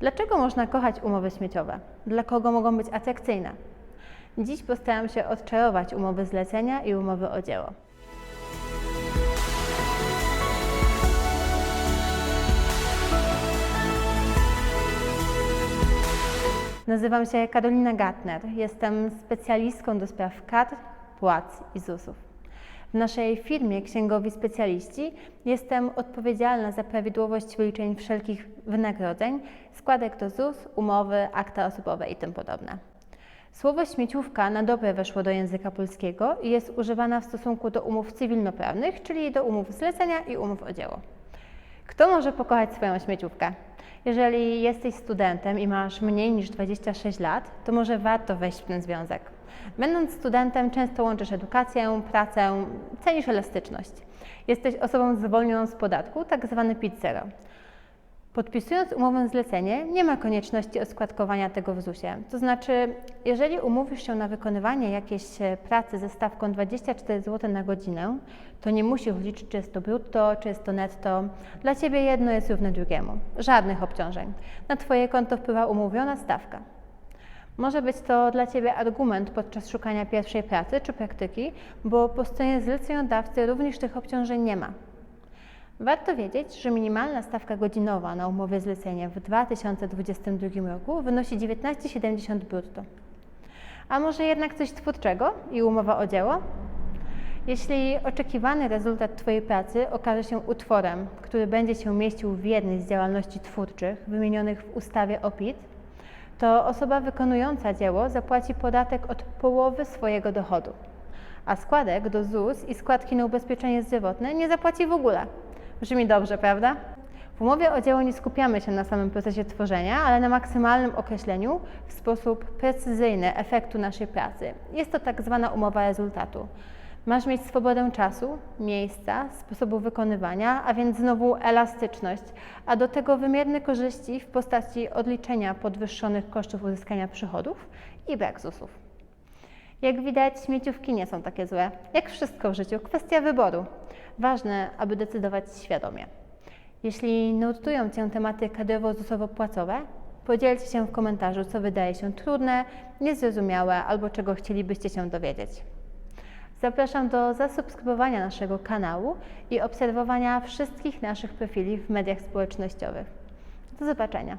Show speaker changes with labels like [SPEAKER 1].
[SPEAKER 1] Dlaczego można kochać umowy śmieciowe? Dla kogo mogą być atrakcyjne? Dziś postaram się odczarować umowy zlecenia i umowy o dzieło. Nazywam się Karolina Gartner. Jestem specjalistką do spraw kadr, płac i ZUS-ów. W naszej firmie Księgowi Specjaliści jestem odpowiedzialna za prawidłowość wyliczeń wszelkich wynagrodzeń, składek do ZUS, umowy, akta osobowe i tym podobne. Słowo śmieciówka na dobre weszło do języka polskiego i jest używana w stosunku do umów cywilnoprawnych, czyli do umów zlecenia i umów o dzieło. Kto może pokochać swoją śmieciówkę? Jeżeli jesteś studentem i masz mniej niż 26 lat, to może warto wejść w ten związek. Będąc studentem, często łączysz edukację, pracę, cenisz elastyczność. Jesteś osobą zwolnioną z podatku, tak zwany PIT zero. Podpisując umowę zlecenie, nie ma konieczności oskładkowania tego w ZUS-ie. To znaczy, jeżeli umówisz się na wykonywanie jakiejś e, pracy ze stawką 24 zł na godzinę, to nie musisz liczyć, czy jest to brutto, czy jest to netto. Dla Ciebie jedno jest równe drugiemu. Żadnych obciążeń. Na Twoje konto wpływa umówiona stawka. Może być to dla Ciebie argument podczas szukania pierwszej pracy czy praktyki, bo po stronie zleceniodawcy również tych obciążeń nie ma. Warto wiedzieć, że minimalna stawka godzinowa na umowie zlecenia w 2022 roku wynosi 19,70 brutto. A może jednak coś twórczego i umowa o dzieło? Jeśli oczekiwany rezultat Twojej pracy okaże się utworem, który będzie się mieścił w jednej z działalności twórczych wymienionych w ustawie o PIT, to osoba wykonująca dzieło zapłaci podatek od połowy swojego dochodu, a składek do ZUS i składki na ubezpieczenie zdrowotne nie zapłaci w ogóle. Brzmi dobrze, prawda? W umowie o dzieło nie skupiamy się na samym procesie tworzenia, ale na maksymalnym określeniu w sposób precyzyjny efektu naszej pracy. Jest to tak zwana umowa rezultatu. Masz mieć swobodę czasu, miejsca, sposobu wykonywania, a więc znowu elastyczność, a do tego wymierne korzyści w postaci odliczenia podwyższonych kosztów uzyskania przychodów i brak. Jak widać, śmieciówki nie są takie złe. Jak wszystko w życiu, kwestia wyboru. Ważne, aby decydować świadomie. Jeśli nurtują Cię tematy kadrowo-ZUSowo-płacowe, podzielcie się w komentarzu, co wydaje się trudne, niezrozumiałe albo czego chcielibyście się dowiedzieć. Zapraszam do zasubskrybowania naszego kanału i obserwowania wszystkich naszych profili w mediach społecznościowych. Do zobaczenia.